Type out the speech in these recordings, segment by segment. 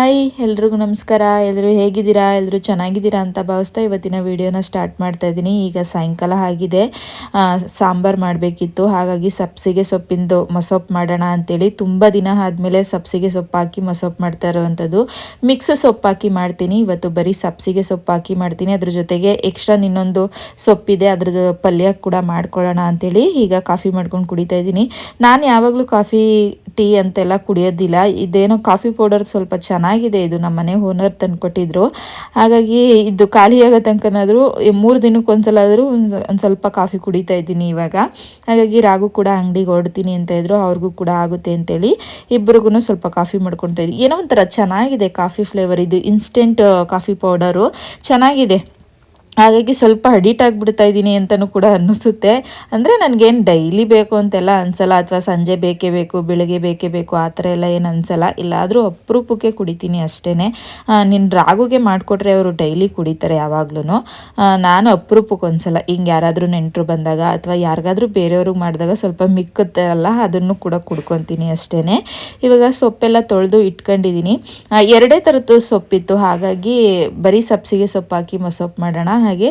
Hi, ಎಲ್ರಿಗೂ ನಮಸ್ಕಾರ. ಎಲ್ಲರೂ ಹೇಗಿದ್ದೀರಾ? ಎಲ್ಲರೂ ಚೆನ್ನಾಗಿದ್ದೀರಾ ಅಂತ ಭಾವಿಸ್ತಾ ಇವತ್ತಿನ ವಿಡಿಯೋನ ಸ್ಟಾರ್ಟ್ ಮಾಡ್ತಾ ಇದ್ದೀನಿ. ಈಗ ಸಾಯಂಕಾಲ ಆಗಿದೆ. ಸಾಂಬಾರು ಮಾಡಬೇಕಿತ್ತು. ಹಾಗಾಗಿ ಸಬ್ಸಿಗೆ ಸೊಪ್ಪಿಂದು ಮಸೊಪ್ಪು ಮಾಡೋಣ ಅಂತೇಳಿ ತುಂಬ ದಿನ ಆದಮೇಲೆ ಸಬ್ಸಿಗೆ ಸೊಪ್ಪು ಹಾಕಿ ಮಸೊಪ್ಪು ಮಾಡ್ತಾ ಇರೋವಂಥದ್ದು. ಮಿಕ್ಸ್ ಸೊಪ್ಪು ಹಾಕಿ ಮಾಡ್ತೀನಿ. ಇವತ್ತು ಬರೀ ಸಬ್ಸಿಗೆ ಸೊಪ್ಪು ಹಾಕಿ ಮಾಡ್ತೀನಿ. ಅದ್ರ ಜೊತೆಗೆ ಎಕ್ಸ್ಟ್ರಾ ಇನ್ನೊಂದು ಸೊಪ್ಪಿದೆ ಅದ್ರ ಪಲ್ಯ ಕೂಡ ಮಾಡ್ಕೊಳ್ಳೋಣ ಅಂತೇಳಿ ಈಗ ಕಾಫಿ ಮಾಡ್ಕೊಂಡು ಕುಡಿತಾ ಇದ್ದೀನಿ. ನಾನು ಯಾವಾಗಲೂ ಕಾಫಿ, ಟೀ ಅಂತೆಲ್ಲ ಕುಡಿಯೋದಿಲ್ಲ. ಇದೇನೋ ಕಾಫಿ ಪೌಡರ್ ಸ್ವಲ್ಪ ಚೆನ್ನಾಗಿದೆ ಇದು ನಮ್ಮ ಮನೆ ಓನರ್ ತಂದುಕೊಟ್ಟಿದ್ರು ಹಾಗಾಗಿ ಇದು ಖಾಲಿ ಆಗೋ ತನಕನಾದರೂ ಮೂರು ದಿನಕ್ಕೆ ಒಂದ್ಸಲ ಆದರೂ ಒಂದು ಸ್ವಲ್ಪ ಕಾಫಿ ಕುಡಿತಾ ಇದ್ದೀನಿ ಇವಾಗ. ಹಾಗಾಗಿ ರಾಗು ಕೂಡ ಅಂಗಡಿಗೆ ಓಡ್ತೀನಿ ಅಂತ ಇದ್ರು, ಅವ್ರಿಗೂ ಕೂಡ ಆಗುತ್ತೆ ಅಂತೇಳಿ ಇಬ್ಬರಿಗೂ ಸ್ವಲ್ಪ ಕಾಫಿ ಮಾಡ್ಕೊಳ್ತಾ ಇದ್ದೀನಿ ಏನೋ ಒಂಥರ ಚೆನ್ನಾಗಿದೆ ಕಾಫಿ ಫ್ಲೇವರ್ ಇದು ಇನ್ಸ್ಟೆಂಟ್ ಕಾಫಿ ಪೌಡರು ಚೆನ್ನಾಗಿದೆ. ಹಾಗಾಗಿ ಸ್ವಲ್ಪ ಅಡಿಟ್ ಆಗಿಬಿಡ್ತಾ ಇದ್ದೀನಿ ಅಂತಲೂ ಕೂಡ ಅನ್ನಿಸುತ್ತೆ. ಅಂದರೆ ನನಗೇನು ಡೈಲಿ ಬೇಕು ಅಂತೆಲ್ಲ ಅನಿಸಲ್ಲ, ಅಥವಾ ಸಂಜೆ ಬೇಕೇ ಬೇಕು, ಬೆಳಗ್ಗೆ ಬೇಕೇ ಬೇಕು, ಆ ಥರ ಎಲ್ಲ ಏನು ಅನಿಸಲ್ಲ. ಇಲ್ಲಾದರೂ ಅಪರೂಪಕ್ಕೆ ಕುಡಿತೀನಿ ಅಷ್ಟೇ ನಿನ್ನ ರಾಗುಗೆ ಮಾಡಿಕೊಟ್ರೆ ಅವರು ಡೈಲಿ ಕುಡಿತಾರೆ ಯಾವಾಗ್ಲೂ ನಾನು ಅಪರೂಪಕ್ಕೆ ಒಂದ್ಸಲ, ಹಿಂಗೆ ಯಾರಾದರೂ ನೆಂಟರು ಬಂದಾಗ ಅಥವಾ ಯಾರಿಗಾದರೂ ಬೇರೆಯವ್ರಿಗೆ ಮಾಡಿದಾಗ ಸ್ವಲ್ಪ ಮಿಕ್ಕುತ್ತೆ ಅಲ್ಲ, ಅದನ್ನು ಕೂಡ ಕುಡ್ಕೊತೀನಿ ಅಷ್ಟೇ ಇವಾಗ ಸೊಪ್ಪೆಲ್ಲ ತೊಳೆದು ಇಟ್ಕೊಂಡಿದ್ದೀನಿ. ಎರಡೇ ಥರದ್ದು ಸೊಪ್ಪಿತ್ತು, ಹಾಗಾಗಿ ಬರೀ ಸಬ್ಸಿಗೆ ಸೊಪ್ಪು ಹಾಕಿ ಮಸೊಪ್ಪು ಮಾಡೋಣ ಹಾಗೆ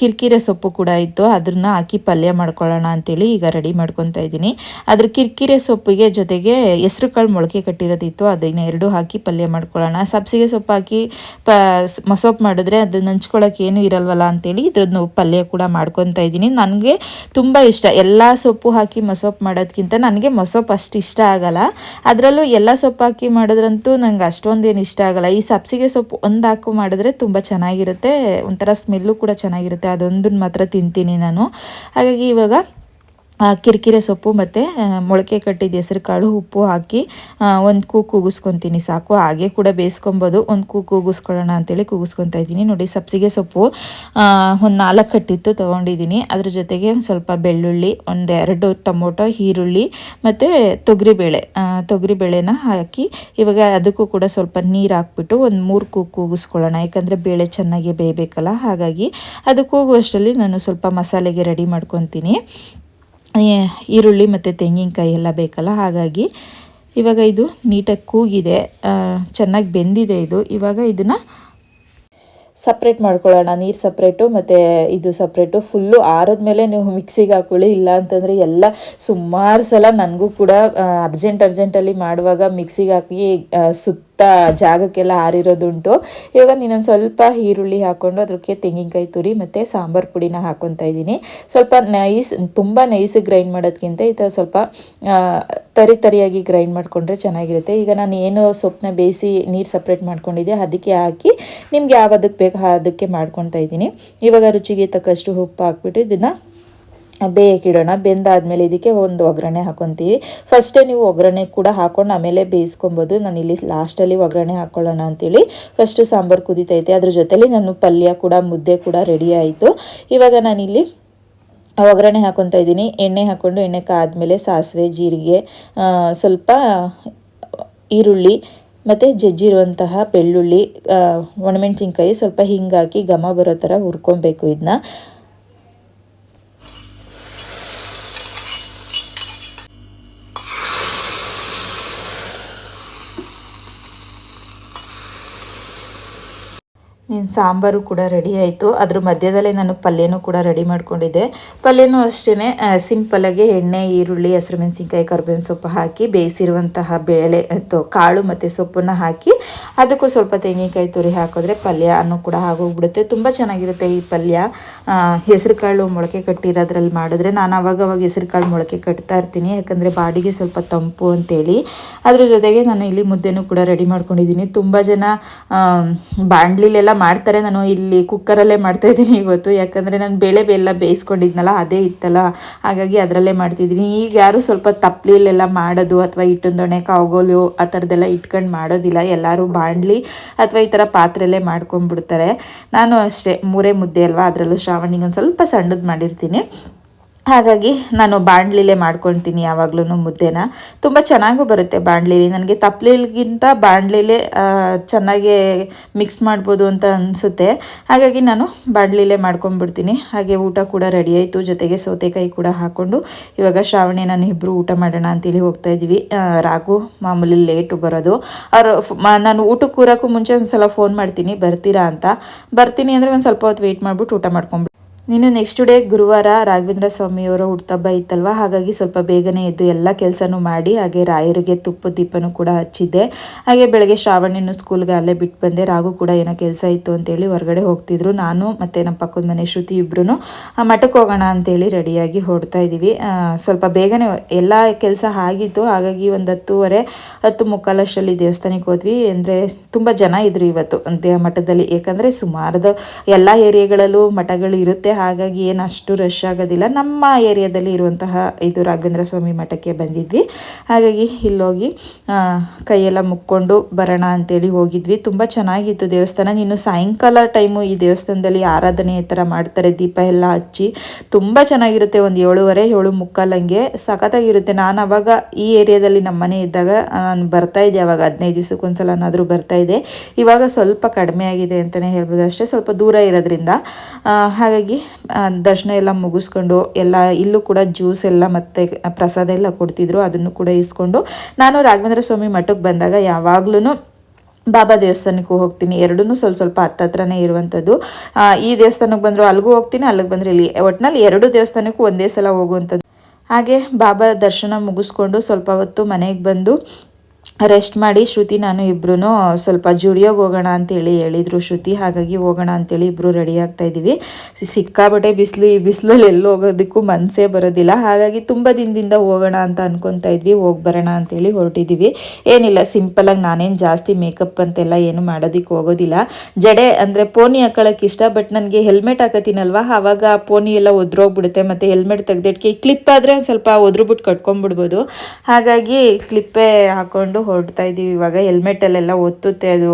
ಕಿರ್ಕಿರೆ ಸೊಪ್ಪು ಕೂಡ ಇತ್ತು. ಅದನ್ನ ಹಾಕಿ ಪಲ್ಯ ಮಾಡ್ಕೊಳ್ಳೋಣ ಅಂತೇಳಿ ಈಗ ರೆಡಿ ಮಾಡ್ಕೊತಾ ಇದ್ದೀನಿ. ಅದ್ರ ಕಿರ್ಕಿರೆ ಸೊಪ್ಪಿಗೆ ಜೊತೆಗೆ ಹೆಸ್ರು ಕಾಳು ಮೊಳಕೆ ಕಟ್ಟಿರೋದಿತ್ತು. ಅದನ್ನ ಎರಡು ಹಾಕಿ ಪಲ್ಯ ಮಾಡ್ಕೊಳ್ಳೋಣ. ಸಬ್ಸಿಗೆ ಸೊಪ್ಪು ಹಾಕಿ ಪ ಮಸೊಪ್ಪು ಮಾಡಿದ್ರೆ ಅದನ್ನ ಹಂಚ್ಕೊಳ್ಳೋಕೆ ಏನು ಇರಲ್ವಲ್ಲ ಅಂತೇಳಿ ಇದ್ರದ್ದು ಪಲ್ಯ ಕೂಡ ಮಾಡ್ಕೊತಾ ಇದ್ದೀನಿ. ನನಗೆ ತುಂಬ ಇಷ್ಟ. ಎಲ್ಲ ಸೊಪ್ಪು ಹಾಕಿ ಮಸೊಪ್ಪು ಮಾಡೋದಕ್ಕಿಂತ ನನಗೆ ಮೊಸೊಪ್ಪು ಅಷ್ಟು ಇಷ್ಟ ಆಗಲ್ಲ. ಅದರಲ್ಲೂ ಎಲ್ಲ ಸೊಪ್ಪು ಹಾಕಿ ಮಾಡಿದ್ರಂತೂ ನಂಗೆ ಅಷ್ಟೊಂದೇನು ಇಷ್ಟ ಆಗಲ್ಲ. ಈ ಸಬ್ಸಿಗೆ ಸೊಪ್ಪು ಒಂದು ಹಾಕು ಮಾಡಿದ್ರೆ ತುಂಬ ಚೆನ್ನಾಗಿರುತ್ತೆ. ಒಂಥರ ಸ್ಮೆಲ್ಲು ಕೂಡ ಚೆನ್ನಾಗಿರುತ್ತೆ ಅದೊಂದನ್ನು ಮಾತ್ರ ತಿಂತೀನಿ ನಾನು. ಹಾಗಾಗಿ ಇವಾಗ ಕಿರಿಕಿರೆ ಸೊಪ್ಪು ಮತ್ತು ಮೊಳಕೆ ಕಟ್ಟಿದ ಹೆಸರು ಕಾಳು ಉಪ್ಪು ಹಾಕಿ ಒಂದು ಕೂ ಕೂಗಿಸ್ಕೊತೀನಿ ಸಾಕು. ಹಾಗೆ ಕೂಡ ಬೇಯಿಸ್ಕೊಬೋದು. ಒಂದು ಕೂ ಕೂಗಿಸ್ಕೊಳ್ಳೋಣ ಅಂತೇಳಿ ಕೂಗಿಸ್ಕೊತಾ ಇದ್ದೀನಿ. ನೋಡಿ, ಸಬ್ಸಿಗೆ ಸೊಪ್ಪು ಒಂದು ನಾಲ್ಕು ಕಟ್ಟಿತ್ತು ತೊಗೊಂಡಿದ್ದೀನಿ. ಅದ್ರ ಜೊತೆಗೆ ಸ್ವಲ್ಪ ಬೆಳ್ಳುಳ್ಳಿ ಒಂದೆರಡು ಟೊಮೊಟೊ, ಈರುಳ್ಳಿ ಮತ್ತು ತೊಗರಿಬೇಳೆ ತೊಗರಿಬೇಳೆನ ಹಾಕಿ ಇವಾಗ ಅದಕ್ಕೂ ಕೂಡ ಸ್ವಲ್ಪ ನೀರು ಹಾಕ್ಬಿಟ್ಟು ಒಂದು ಮೂರು ಕೂ ಕೂಗಿಸ್ಕೊಳ್ಳೋಣ. ಯಾಕಂದರೆ ಬೇಳೆ ಚೆನ್ನಾಗಿ ಬೇಯಬೇಕಲ್ಲ, ಹಾಗಾಗಿ ಅದು ಕೂಗುವಷ್ಟರಲ್ಲಿ ನಾನು ಸ್ವಲ್ಪ ಮಸಾಲೆಗೆ ರೆಡಿ ಮಾಡ್ಕೊತೀನಿ. ಈರುಳ್ಳಿ ಮತ್ತು ತೆಂಗಿನಕಾಯಿ ಎಲ್ಲ ಬೇಕಲ್ಲ? ಹಾಗಾಗಿ ಇವಾಗ ಇದು ನೀಟಾಗಿ ಕೂಗಿದೆ. ಚೆನ್ನಾಗಿ ಬೆಂದಿದೆ ಇದು. ಇವಾಗ ಇದನ್ನು ಸಪ್ರೇಟ್ ಮಾಡ್ಕೊಳ್ಳೋಣ. ನೀರು ಸಪ್ರೇಟು ಮತ್ತು ಇದು ಸಪ್ರೇಟು ಫುಲ್ಲು ಆರದ್ಮೇಲೆ ನೀವು ಮಿಕ್ಸಿಗೆ ಹಾಕೊಳ್ಳಿ. ಇಲ್ಲ ಅಂತಂದರೆ ಎಲ್ಲ ಸುಮಾರು ಸಲ ನನಗೂ ಕೂಡ ಅರ್ಜೆಂಟ್ ಅರ್ಜೆಂಟಲ್ಲಿ ಮಾಡುವಾಗ ಮಿಕ್ಸಿಗೆ ಹಾಕಿ ಸುತ್ತ ಜಾಗಕ್ಕೆಲ್ಲ ಆರಿರೋದುಂಟು. ಇವಾಗ ನೀನೊಂದು ಸ್ವಲ್ಪ ಈರುಳ್ಳಿ ಹಾಕ್ಕೊಂಡು ಅದಕ್ಕೆ ತೆಂಗಿನಕಾಯಿ ತುರಿ ಮತ್ತು ಸಾಂಬಾರು ಪುಡಿನ ಹಾಕ್ಕೊತಾ ಇದ್ದೀನಿ. ಸ್ವಲ್ಪ ನೈಸ್, ತುಂಬ ನೈಸ್ ಗ್ರೈಂಡ್ ಮಾಡೋದಕ್ಕಿಂತ ಈ ಥರ ಸ್ವಲ್ಪ ತರಿ ತರಿಯಾಗಿ ಗ್ರೈಂಡ್ ಮಾಡಿಕೊಂಡ್ರೆ ಚೆನ್ನಾಗಿರುತ್ತೆ. ಈಗ ನಾನು ಏನು ಸೊಪ್ಪನ್ನ ಬೇಯಿಸಿ ನೀರು ಸಪ್ರೇಟ್ ಮಾಡ್ಕೊಂಡಿದ್ದೆ, ಅದಕ್ಕೆ ಹಾಕಿ ನಿಮ್ಗೆ ಯಾವದಕ್ಕೆ ಬೇಕು ಅದಕ್ಕೆ ಮಾಡ್ಕೊತಾ ಇದ್ದೀನಿ. ಇವಾಗ ರುಚಿಗೆ ತಕ್ಕಷ್ಟು ಉಪ್ಪು ಹಾಕ್ಬಿಟ್ಟು ಇದನ್ನು ಬೇಯಕ್ಕಿಡೋಣ ಬೆಂದಾದ್ಮೇಲೆ ಇದಕ್ಕೆ ಒಂದು ಒಗ್ಗರಣೆ ಹಾಕೊತೀವಿ. ಫಸ್ಟೇ ನೀವು ಒಗ್ಗರಣೆ ಕೂಡ ಹಾಕೊಂಡು ಆಮೇಲೆ ಬೇಯಿಸ್ಕೊಬೋದು. ನಾನು ಇಲ್ಲಿ ಲಾಸ್ಟಲ್ಲಿ ಒಗ್ಗರಣೆ ಹಾಕೊಳ್ಳೋಣ ಅಂತೇಳಿ. ಫಸ್ಟು ಸಾಂಬಾರು ಕುದಿತೈತೆ. ಅದ್ರ ಜೊತೆಲಿ ನಾನು ಪಲ್ಯ ಕೂಡ, ಮುದ್ದೆ ಕೂಡ ರೆಡಿ ಆಯಿತು. ಇವಾಗ ನಾನಿಲ್ಲಿ ಒಗ್ಗರಣೆ ಹಾಕೊತಾ ಇದ್ದೀನಿ. ಎಣ್ಣೆ ಹಾಕ್ಕೊಂಡು ಎಣ್ಣೆ ಕಾದ್ಮೇಲೆ ಸಾಸಿವೆ, ಜೀರಿಗೆ ಸ್ವಲ್ಪ ಈರುಳ್ಳಿ, ಮತ್ತು ಜಜ್ಜಿರುವಂತಹ ಬೆಳ್ಳುಳ್ಳಿ ಒಣಮೆಣ್ಸಿನ್ಕಾಯಿ ಸ್ವಲ್ಪ ಹಿಂಗಾಕಿ ಘಮ ಬರೋ ಥರ ಹುರ್ಕೊಬೇಕು ಇದನ್ನ ಸಾಂಬಾರು ಕೂಡ ರೆಡಿ ಆಯಿತು. ಅದ್ರ ಮಧ್ಯದಲ್ಲೇ ನಾನು ಪಲ್ಯನೂ ಕೂಡ ರೆಡಿ ಮಾಡ್ಕೊಂಡಿದ್ದೆ. ಪಲ್ಯನೂ ಅಷ್ಟೇ ಸಿಂಪಲಾಗಿ ಎಣ್ಣೆ, ಈರುಳ್ಳಿ, ಹಸಿರು ಮೆಣಸಿನ್ಕಾಯಿ, ಕರ್ಬೇವಿನ ಸೊಪ್ಪು ಹಾಕಿ, ಬೇಯಿಸಿರುವಂತಹ ಬೇಳೆ ಕಾಳು ಮತ್ತು ಸೊಪ್ಪನ್ನು ಹಾಕಿ, ಅದಕ್ಕೂ ಸ್ವಲ್ಪ ತೆಂಗಿನಕಾಯಿ ತುರಿ ಹಾಕಿದ್ರೆ ಪಲ್ಯ ಅನ್ನೂ ಕೂಡ ಆಗೋಗ್ಬಿಡುತ್ತೆ. ತುಂಬ ಚೆನ್ನಾಗಿರುತ್ತೆ ಈ ಪಲ್ಯ. ಹೆಸರು ಕಾಳು ಮೊಳಕೆ ಕಟ್ಟಿರೋದ್ರಲ್ಲಿ ಮಾಡಿದ್ರೆ ನಾನು ಅವಾಗವಾಗ ಹೆಸರು ಕಾಳು ಮೊಳಕೆ ಕಟ್ತಾ ಇರ್ತೀನಿ. ಯಾಕಂದರೆ ಬಾಡಿಗೆ ಸ್ವಲ್ಪ ತಂಪು ಅಂತೇಳಿ. ಅದ್ರ ಜೊತೆಗೆ ನಾನು ಇಲ್ಲಿ ಮುದ್ದೆನೂ ಕೂಡ ರೆಡಿ ಮಾಡ್ಕೊಂಡಿದ್ದೀನಿ. ತುಂಬ ಜನ ಬಾಣಲಿಲೆಲ್ಲ ಮಾಡ್ತಾರೆ. ನಾನು ಇಲ್ಲಿ ಕುಕ್ಕರಲ್ಲೇ ಮಾಡ್ತಾ ಇದ್ದೀನಿ ಇವತ್ತು. ಯಾಕಂದರೆ ನಾನು ಬೇಳೆ ಬೆಲ್ಲ ಬೇಯಿಸ್ಕೊಂಡಿದ್ನಲ್ಲ, ಅದೇ ಇತ್ತಲ್ಲ. ಹಾಗಾಗಿ ಅದರಲ್ಲೇ ಮಾಡ್ತಿದ್ದೀನಿ. ಈಗ ಯಾರು ಸ್ವಲ್ಪ ತಪ್ಪಲಿಲೆಲ್ಲ ಮಾಡೋದು ಅಥವಾ ಹಿಟ್ಟಿನ ದೊಣೆ ಕಾಗೋಲು ಆ ಥರದ್ದೆಲ್ಲ ಇಟ್ಕೊಂಡು ಮಾಡೋದಿಲ್ಲ. ಎಲ್ಲರೂ ಬಾಣಲಿ ಅಥವಾ ಈ ಥರ ಪಾತ್ರೆಲ್ಲೇ ಮಾಡ್ಕೊಂಡ್ಬಿಡ್ತಾರೆ. ನಾನು ಅಷ್ಟೇ, ಮೂರೇ ಮುದ್ದೆ ಅಲ್ವಾ? ಅದರಲ್ಲೂ ಶ್ರಾವಣಿಗೆ ಒಂದು ಸ್ವಲ್ಪ ಸಣ್ಣದು ಮಾಡಿರ್ತೀನಿ. ಹಾಗಾಗಿ ನಾನು ಬಾಣಲಿಲೇ ಮಾಡ್ಕೊಳ್ತೀನಿ ಯಾವಾಗ್ಲೂ ಮುದ್ದೆನ. ತುಂಬ ಚೆನ್ನಾಗೂ ಬರುತ್ತೆ ಬಾಣಲಿಲಿ. ನನಗೆ ತಪ್ಪಲಿಗಿಂತ ಬಾಣಲಿಲೇ ಚೆನ್ನಾಗಿ ಮಿಕ್ಸ್ ಮಾಡ್ಬೋದು ಅಂತ ಅನಿಸುತ್ತೆ. ಹಾಗಾಗಿ ನಾನು ಬಾಣಲಿಲೇ ಮಾಡ್ಕೊಂಡ್ಬಿಡ್ತೀನಿ ಹಾಗೆ ಊಟ ಕೂಡ ರೆಡಿ ಆಯಿತು. ಜೊತೆಗೆ ಸೌತೆಕಾಯಿ ಕೂಡ ಹಾಕ್ಕೊಂಡು ಇವಾಗ ಶ್ರಾವಣಿ ನಾನು ಇಬ್ಬರು ಊಟ ಮಾಡೋಣ ಅಂತೇಳಿ ಹೋಗ್ತಾ ಇದ್ದೀವಿ. ರಾಗು ಮಾಮೂಲಿ ಲೇಟು ಬರೋದು. ಅವರು ನಾನು ಊಟಕ್ಕೆ ಕೂರೋಕ್ಕೂ ಮುಂಚೆ ಒಂದು ಸಲ ಫೋನ್ ಮಾಡ್ತೀನಿ. ಬರ್ತೀರಾ ಅಂತ. ಬರ್ತೀನಿ ಅಂದರೆ ಒಂದು ಸ್ವಲ್ಪ ಹೊತ್ತು ವೆಯ್ಟ್ ಮಾಡಿಬಿಟ್ಟು ಊಟ ಮಾಡ್ಕೊಂಡ್ಬಿಟ್ಟು ನೀನು ನೆಕ್ಸ್ಟ್ ಡೇ ಗುರುವಾರ ರಾಘವೇಂದ್ರ ಸ್ವಾಮಿಯವರ ಹುಟ್ಟುಹಬ್ಬ ಇತ್ತಲ್ವ? ಹಾಗಾಗಿ ಸ್ವಲ್ಪ ಬೇಗನೆ ಎದ್ದು ಎಲ್ಲ ಕೆಲಸನೂ ಮಾಡಿ, ಹಾಗೆ ರಾಯರಿಗೆ ತುಪ್ಪ ದೀಪನೂ ಕೂಡ ಹಚ್ಚಿದ್ದೆ. ಹಾಗೆ ಬೆಳಗ್ಗೆ ಶ್ರಾವಣಿನ ಸ್ಕೂಲ್ಗೆ ಅಲ್ಲೇ ಬಿಟ್ಟು ಬಂದೆ. ರಾಘು ಕೂಡ ಏನೋ ಕೆಲಸ ಇತ್ತು ಅಂತೇಳಿ ಹೊರಗಡೆ ಹೋಗ್ತಿದ್ರು. ನಾನು ಮತ್ತು ನಮ್ಮ ಪಕ್ಕದ ಮನೆ ಶ್ರುತಿ ಇಬ್ಬರು ಮಠಕ್ಕೆ ಹೋಗೋಣ ಅಂತೇಳಿ ರೆಡಿಯಾಗಿ ಹೊಡ್ತಾ ಇದ್ದೀವಿ. ಸ್ವಲ್ಪ ಬೇಗನೆ ಎಲ್ಲ ಕೆಲಸ ಆಗಿತ್ತು. ಹಾಗಾಗಿ ಒಂದು ಹತ್ತುವರೆ, ಹತ್ತು ಮುಕ್ಕಾಲಷ್ಟರಲ್ಲಿ ದೇವಸ್ಥಾನಕ್ಕೆ ಹೋದ್ವಿ. ಅಂದರೆ ತುಂಬ ಜನ ಇದ್ರು ಇವತ್ತು, ಅಂತ ಮಠದಲ್ಲಿ. ಏಕೆಂದರೆ ಸುಮಾರದ ಎಲ್ಲ ಏರಿಯಾಗಳಲ್ಲೂ ಮಠಗಳು ಇರುತ್ತೆ. ಹಾಗಾಗಿ ಏನು ಅಷ್ಟು ರಶ್ ಆಗೋದಿಲ್ಲ. ನಮ್ಮ ಏರಿಯಾದಲ್ಲಿ ಇರುವಂತಹ ಇದು ರಾಘವೇಂದ್ರ ಸ್ವಾಮಿ ಮಠಕ್ಕೆ ಬಂದಿದ್ವಿ. ಹಾಗಾಗಿ ಇಲ್ಲೋಗಿ ಕೈಯೆಲ್ಲ ಮುಕ್ಕೊಂಡು ಬರೋಣ ಅಂತೇಳಿ ಹೋಗಿದ್ವಿ. ತುಂಬ ಚೆನ್ನಾಗಿತ್ತು ದೇವಸ್ಥಾನ. ಇನ್ನು ಸಾಯಂಕಾಲ ಟೈಮು ಈ ದೇವಸ್ಥಾನದಲ್ಲಿ ಆರಾಧನೆ ಥರ ಮಾಡ್ತಾರೆ. ದೀಪ ಎಲ್ಲ ಹಚ್ಚಿ ತುಂಬ ಚೆನ್ನಾಗಿರುತ್ತೆ. ಒಂದು ಏಳುವರೆ, ಏಳು ಮುಕ್ಕಾಲಂಗೆ ಸಖತ್ತಾಗಿರುತ್ತೆ. ನಾನು ಅವಾಗ ಈ ಏರಿಯಾದಲ್ಲಿ ನಮ್ಮ ಮನೆ ಇದ್ದಾಗ ನಾನು ಬರ್ತಾ ಇದ್ದೆ. ಅವಾಗ ಹದಿನೈದು ದಿವಸಕ್ಕೊಂದ್ಸಲನಾದರೂ ಬರ್ತಾ ಇದೆ ಇವಾಗ ಸ್ವಲ್ಪ ಕಡಿಮೆ ಆಗಿದೆ ಅಂತಲೇ ಹೇಳ್ಬೋದು. ಅಷ್ಟೇ ಸ್ವಲ್ಪ ದೂರ ಇರೋದ್ರಿಂದ. ಹಾಗಾಗಿ ದರ್ಶನ ಎಲ್ಲ ಮುಗಿಸ್ಕೊಂಡು ಎಲ್ಲ, ಇಲ್ಲೂ ಕೂಡ ಜ್ಯೂಸ್ ಎಲ್ಲ ಮತ್ತೆ ಪ್ರಸಾದ ಎಲ್ಲ ಕೊಡ್ತಿದ್ರು, ಅದನ್ನು ಕೂಡ ಇಸ್ಕೊಂಡು. ನಾನು ರಾಘವೇಂದ್ರ ಸ್ವಾಮಿ ಮಠಕ್ಕೆ ಬಂದಾಗ ಯಾವಾಗ್ಲೂ ಬಾಬಾ ದೇವಸ್ಥಾನಕ್ಕೂ ಹೋಗ್ತೀನಿ. ಎರಡೂ ಸ್ವಲ್ಪ ಸ್ವಲ್ಪ ಹತ್ತತ್ರನೇ ಇರುವಂಥದ್ದು. ಈ ದೇವಸ್ಥಾನಕ್ಕೆ ಬಂದರೂ ಅಲ್ಲಿಗೂ ಹೋಗ್ತೀನಿ, ಅಲ್ಲಿಗೆ ಬಂದರೆ ಇಲ್ಲಿ ಒಟ್ಟಿನಲ್ಲಿ ಎರಡು ದೇವಸ್ಥಾನಕ್ಕೂ ಒಂದೇ ಸಲ ಹೋಗುವಂಥದ್ದು. ಹಾಗೆ ಬಾಬಾ ದರ್ಶನ ಮುಗಿಸ್ಕೊಂಡು ಸ್ವಲ್ಪ ಹೊತ್ತು ಮನೆಗೆ ಬಂದು ರೆಸ್ಟ್ ಮಾಡಿ ಶ್ರುತಿ, ನಾನು ಇಬ್ರು ಸ್ವಲ್ಪ ಜುಡಿಯೋಗೆ ಹೋಗೋಣ ಅಂತೇಳಿ ಹೇಳಿದರು ಶ್ರುತಿ. ಹಾಗಾಗಿ ಹೋಗೋಣ ಅಂತೇಳಿ ಇಬ್ಬರು ರೆಡಿ ಆಗ್ತಾ ಇದ್ದೀವಿ. ಸಿಕ್ಕಾಬಟ್ಟೆ ಬಿಸಿಲು, ಈ ಬಿಸಿಲಲ್ಲಿ ಎಲ್ಲೂ ಹೋಗೋದಕ್ಕೂ ಮನಸ್ಸೇ ಬರೋದಿಲ್ಲ. ಹಾಗಾಗಿ ತುಂಬ ದಿನದಿಂದ ಹೋಗೋಣ ಅಂತ ಅನ್ಕೊತಾ ಇದ್ವಿ. ಹೋಗಿ ಬರೋಣ ಅಂತೇಳಿ ಹೊರಟಿದ್ದೀವಿ. ಏನಿಲ್ಲ ಸಿಂಪಲಾಗಿ ನಾನೇನು ಜಾಸ್ತಿ ಮೇಕಪ್ ಅಂತೆಲ್ಲ ಏನು ಮಾಡೋದಕ್ಕೆ ಹೋಗೋದಿಲ್ಲ. ಜಡೆ ಅಂದರೆ ಪೋನಿ ಹಾಕೊಳ್ಳೋಕೆ ಇಷ್ಟ ಬಟ್ ನನಗೆ ಹೆಲ್ಮೆಟ್ ಹಾಕತ್ತೀನಲ್ವ? ಆವಾಗ ಪೋನಿ ಎಲ್ಲ ಒದ್ರೋಗ್ಬಿಡುತ್ತೆ, ಮತ್ತು ಹೆಲ್ಮೆಟ್ ತೆಗೆದಿಟ್ಕೆ ಕ್ಲಿಪ್ ಆದರೆ ಸ್ವಲ್ಪ ಒದ್ರುಬಿಟ್ಟು ಕಟ್ಕೊಂಡ್ಬಿಡ್ಬೋದು. ಹಾಗಾಗಿ ಕ್ಲಿಪ್ಪೇ ಹಾಕೊಂಡು ಹೊರಡ್ತಾ ಇದ್ದೀವಿ ಇವಾಗ ಹೆಲ್ಮೆಟಲ್ಲೆಲ್ಲ ಒತ್ತುತ್ತೆ ಅದು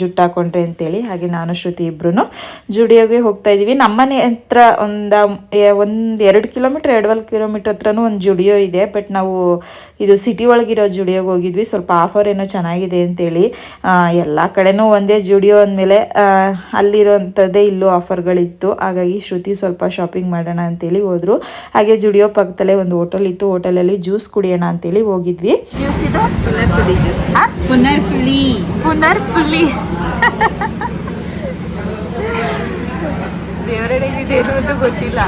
ಜುಟ್ಟು ಹಾಕೊಂಡ್ರೆ ಅಂತೇಳಿ. ಹಾಗೆ ನಾನು, ಶ್ರುತಿ ಇಬ್ರು ಜುಡಿಯೋಗೆ ಹೋಗ್ತಾ ಇದ್ದೀವಿ ನಮ್ಮನೆ ಹತ್ರ ಒಂದು ಒಂದು ಎರಡು ಕಿಲೋಮೀಟ್ರ್ ಎರಡುವರೆ ಕಿಲೋಮೀಟ್ರ್ ಹತ್ರನೂ ಒಂದು ಜುಡಿಯೋ ಇದೆ. ಬಟ್ ನಾವು ಇದು ಸಿಟಿ ಒಳಗಿರೋ ಜುಡಿಯೋಗೆ ಹೋಗಿದ್ವಿ. ಸ್ವಲ್ಪ ಆಫರ್ ಏನೋ ಚೆನ್ನಾಗಿದೆ ಅಂತೇಳಿ. ಎಲ್ಲ ಕಡೆನೂ ಒಂದೇ ಜುಡಿಯೋ ಅಂದಮೇಲೆ ಅಲ್ಲಿರೋಂಥದ್ದೇ ಇಲ್ಲೂ ಆಫರ್ಗಳಿತ್ತು ಹಾಗಾಗಿ ಶ್ರುತಿ ಸ್ವಲ್ಪ ಶಾಪಿಂಗ್ ಮಾಡೋಣ ಅಂತೇಳಿ ಹೋದರು. ಹಾಗೆ ಜುಡಿಯೋ ಪಕ್ಕದಲ್ಲೇ ಒಂದು ಹೋಟೆಲ್ ಇತ್ತು. ಹೋಟೆಲಲ್ಲಿ ಜ್ಯೂಸ್ ಕುಡಿಯೋಣ ಅಂತೇಳಿ ಹೋಗಿದ್ವಿ. ಜ್ಯೂಸ್ ಇದು? ಗೊತ್ತಿಲ್ಲ.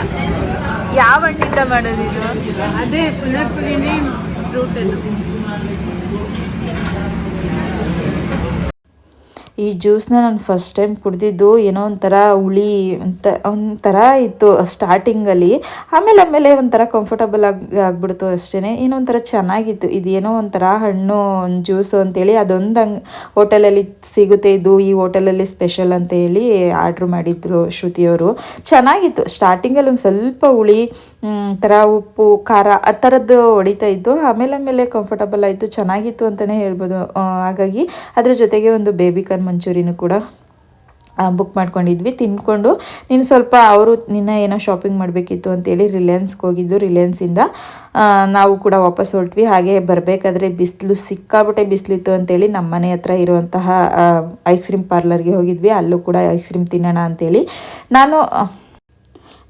ಯಾವ ಹಣ್ಣಿಂದ ಮಾಡೋದಿದು ಅದೇ ಪುನರ್ಪುಳಿನೇ ಈ ಜ್ಯೂಸ್ನ ನಾನು ಫಸ್ಟ್ ಟೈಮ್ ಕುಡಿದಿದ್ದು ಏನೋ ಒಂಥರ ಹುಳಿ ಅಂತ ಒಂಥರ ಇತ್ತು ಸ್ಟಾರ್ಟಿಂಗಲ್ಲಿ ಆಮೇಲೆ ಆಮೇಲೆ ಒಂಥರ ಕಂಫರ್ಟಬಲ್ ಆಗಿ, ಆಗ್ಬಿಡ್ತು ಅಷ್ಟೇ ಏನೋ ಒಂಥರ ಚೆನ್ನಾಗಿತ್ತು. ಇದೇನೋ ಒಂಥರ ಹಣ್ಣು ಜ್ಯೂಸು ಅಂತೇಳಿ ಅದೊಂದು ಹಂಗೆ ಹೋಟೆಲಲ್ಲಿ ಸಿಗುತ್ತೆ. ಇದು ಈ ಹೋಟೆಲಲ್ಲಿ ಸ್ಪೆಷಲ್ ಅಂತ ಹೇಳಿ ಆರ್ಡ್ರ್ ಮಾಡಿದ್ರು ಶ್ರುತಿಯವರು. ಚೆನ್ನಾಗಿತ್ತು. ಸ್ಟಾರ್ಟಿಂಗಲ್ಲಿ ಒಂದು ಸ್ವಲ್ಪ ಹುಳಿ ಥರ ಉಪ್ಪು, ಖಾರ, ಆ ಥರದ್ದು ಹೊಡಿತಾ ಇತ್ತು. ಆಮೇಲೆ ಆಮೇಲೆ ಕಂಫರ್ಟಬಲ್ ಆಯಿತು, ಚೆನ್ನಾಗಿತ್ತು ಅಂತಲೇ ಹೇಳ್ಬೋದು. ಹಾಗಾಗಿ ಅದ್ರ ಜೊತೆಗೆ ಒಂದು ಬೇಬಿ ಕಾರ್ನ್ ಮಂಚೂರಿನೂ ಕೂಡ ಬುಕ್ ಮಾಡ್ಕೊಂಡಿದ್ವಿ. ತಿನ್ಕೊಂಡು ನೀನು ಸ್ವಲ್ಪ ಅವರು ನಿನ್ನ ಏನೋ ಶಾಪಿಂಗ್ ಮಾಡಬೇಕಿತ್ತು ಅಂತೇಳಿ ರಿಲಯನ್ಸ್ಗೆ ಹೋಗಿದ್ದು. ರಿಲಯನ್ಸಿಂದ ನಾವು ಕೂಡ ವಾಪಸ್ ಹೊರಟ್ವಿ. ಹಾಗೆ ಬರಬೇಕಾದ್ರೆ ಬಿಸಿಲು ಸಿಕ್ಕಾಬಿಟ್ಟೆ ಬಿಸಿಲಿತ್ತು ಅಂತೇಳಿ ನಮ್ಮ ಮನೆ ಹತ್ರ ಇರುವಂತಹ ಐಸ್ ಕ್ರೀಮ್ ಪಾರ್ಲರ್ಗೆ ಹೋಗಿದ್ವಿ. ಅಲ್ಲೂ ಕೂಡ ಐಸ್ ಕ್ರೀಮ್ ತಿನ್ನೋಣ ಅಂತೇಳಿ. ನಾನು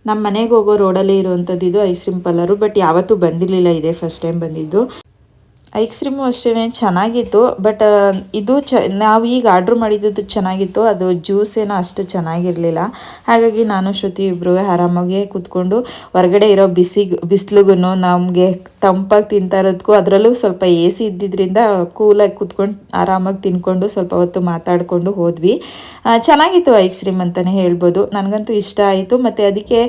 ನಮ್ಮ ಮನೆಗೆ ಹೋಗೋ ರೋಡಲ್ಲೇ ಇರುವಂಥದ್ದು ಇದು ಐಸ್ ಕ್ರೀಮ್ ಪಲ್ಲರು ಬಟ್ ಯಾವತ್ತೂ ಬಂದಿರಲಿಲ್ಲ. ಇದೆ ಫಸ್ಟ್ ಟೈಮ್ ಬಂದಿದ್ದು. ಐಸ್ ಕ್ರೀಮು ಅಷ್ಟೇ ಚೆನ್ನಾಗಿತ್ತು, ಬಟ್ ಇದು ಚ, ನಾವು ಈಗ ಆರ್ಡ್ರ್ ಮಾಡಿದ್ದು ಚೆನ್ನಾಗಿತ್ತು. ಅದು ಜ್ಯೂಸ್ ಏನೋ ಅಷ್ಟು ಚೆನ್ನಾಗಿರಲಿಲ್ಲ. ಹಾಗಾಗಿ ನಾನು ಶ್ರುತಿ ಇಬ್ಬರು ಆರಾಮಾಗಿ ಕೂತ್ಕೊಂಡು ಹೊರಗಡೆ ಇರೋ ಬಿಸಿ ಬಿಸಿಲುಗೂ ನಮಗೆ ತಂಪಾಗಿ ತಿಂತಾ ಇರೋದಕ್ಕೂ ಅದರಲ್ಲೂ ಸ್ವಲ್ಪ ಎ ಸಿ ಇದ್ದಿದ್ದರಿಂದ ಕೂಲಾಗಿ ಕೂತ್ಕೊಂಡು ಆರಾಮಾಗಿ ತಿನ್ಕೊಂಡು ಸ್ವಲ್ಪ ಹೊತ್ತು ಮಾತಾಡಿಕೊಂಡು ಹೋದ್ವಿ. ಚೆನ್ನಾಗಿತ್ತು ಐಸ್ ಕ್ರೀಮ್ ಅಂತಲೇ ಹೇಳ್ಬೋದು. ನನಗಂತೂ ಇಷ್ಟ ಆಯಿತು. ಮತ್ತು ಅದಕ್ಕೆ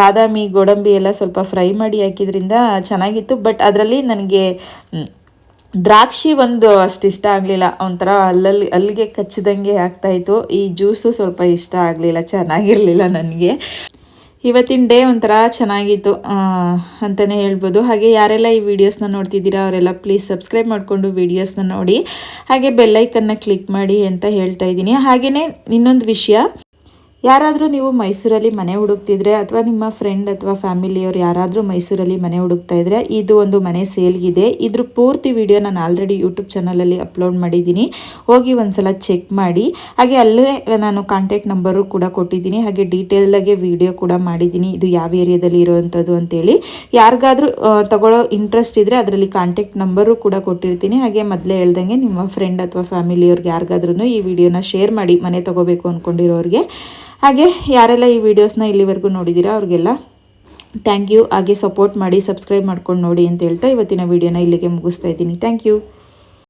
ಬಾದಾಮಿ, ಗೋಡಂಬಿ ಎಲ್ಲ ಸ್ವಲ್ಪ ಫ್ರೈ ಮಾಡಿ ಹಾಕಿದ್ರಿಂದ ಚೆನ್ನಾಗಿತ್ತು. ಬಟ್ ಅದರಲ್ಲಿ ನನಗೆ ದ್ರಾಕ್ಷಿ ಒಂದು ಅಷ್ಟು ಇಷ್ಟ ಆಗಲಿಲ್ಲ. ಒಂಥರ ಅಲ್ಲಲ್ಲಿ ಅಲ್ಲಿಗೆ ಕಚ್ಚಿದಂಗೆ ಆಗ್ತಾಯಿತ್ತು ಈ ಜ್ಯೂಸು ಸ್ವಲ್ಪ ಇಷ್ಟ ಆಗಲಿಲ್ಲ. ಚೆನ್ನಾಗಿರಲಿಲ್ಲ ನನಗೆ. ಇವತ್ತಿನ ಡೇ ಒಂಥರ ಚೆನ್ನಾಗಿತ್ತು ಅಂತಲೇ ಹೇಳ್ಬೋದು. ಹಾಗೆ ಯಾರೆಲ್ಲ ಈ ವಿಡಿಯೋಸ್ನ ನೋಡ್ತಿದ್ದೀರಾ ಅವರೆಲ್ಲ ಪ್ಲೀಸ್ ಸಬ್ಸ್ಕ್ರೈಬ್ ಮಾಡಿಕೊಂಡು ವಿಡಿಯೋಸ್ನ ನೋಡಿ. ಹಾಗೆ ಬೆಲ್ಲೈಕನ್ನ ಕ್ಲಿಕ್ ಮಾಡಿ ಅಂತ ಹೇಳ್ತಾ ಇದ್ದೀನಿ. ಹಾಗೆಯೇ ಇನ್ನೊಂದು ವಿಷಯ ಯಾರಾದರೂ ನೀವು ಮೈಸೂರಲ್ಲಿ ಮನೆ ಹುಡುಕ್ತಿದ್ರೆ ಅಥವಾ ನಿಮ್ಮ ಫ್ರೆಂಡ್ ಅಥವಾ ಫ್ಯಾಮಿಲಿಯವ್ರು ಯಾರಾದರೂ ಮೈಸೂರಲ್ಲಿ ಮನೆ ಹುಡುಕ್ತಾ ಇದ್ರೆ ಇದು ಒಂದು ಮನೆ ಸೇಲ್ಗಿದೆ ಇದ್ರ ಪೂರ್ತಿ ವಿಡಿಯೋ ನಾನು ಆಲ್ರೆಡಿ ಯೂಟ್ಯೂಬ್ ಚಾನಲಲ್ಲಿ ಅಪ್ಲೋಡ್ ಮಾಡಿದ್ದೀನಿ. ಹೋಗಿ ಒಂದ್ಸಲ ಚೆಕ್ ಮಾಡಿ. ಹಾಗೆ ಅಲ್ಲೇ ನಾನು ಕಾಂಟ್ಯಾಕ್ಟ್ ನಂಬರು ಕೂಡ ಕೊಟ್ಟಿದ್ದೀನಿ. ಹಾಗೆ ಡೀಟೇಲಾಗೆ ವಿಡಿಯೋ ಕೂಡ ಮಾಡಿದ್ದೀನಿ. ಇದು ಯಾವ ಏರಿಯಾದಲ್ಲಿ ಇರುವಂಥದ್ದು ಅಂತೇಳಿ. ಯಾರಿಗಾದರೂ ತಗೊಳ್ಳೋ ಇಂಟ್ರೆಸ್ಟ್ ಇದ್ದರೆ ಅದರಲ್ಲಿ ಕಾಂಟ್ಯಾಕ್ಟ್ ನಂಬರು ಕೂಡ ಕೊಟ್ಟಿರ್ತೀನಿ. ಹಾಗೆ ಮೊದಲೇ ಹೇಳ್ದಂಗೆ ನಿಮ್ಮ ಫ್ರೆಂಡ್ ಅಥವಾ ಫ್ಯಾಮಿಲಿಯವ್ರಿಗೆ ಯಾರಿಗಾದ್ರೂ ಈ ವಿಡಿಯೋನ ಶೇರ್ ಮಾಡಿ, ಮನೆ ತಗೋಬೇಕು ಅಂದ್ಕೊಂಡಿರೋರಿಗೆ ಹಾಗೆ ಯಾರೆಲ್ಲ ಈ ವಿಡಿಯೋಸ್ನ ಇಲ್ಲಿವರೆಗೂ ನೋಡಿದ್ದೀರಾ ಅವ್ರಿಗೆಲ್ಲ ಥ್ಯಾಂಕ್ ಯು ಹಾಗೆ ಸಪೋರ್ಟ್ ಮಾಡಿ ಸಬ್ಸ್ಕ್ರೈಬ್ ಮಾಡ್ಕೊಂಡು ನೋಡಿ ಅಂತ ಹೇಳ್ತಾ ಇವತ್ತಿನ ವಿಡಿಯೋನ ಇಲ್ಲಿಗೆ ಮುಗಿಸ್ತಾ ಇದ್ದೀನಿ. Thank you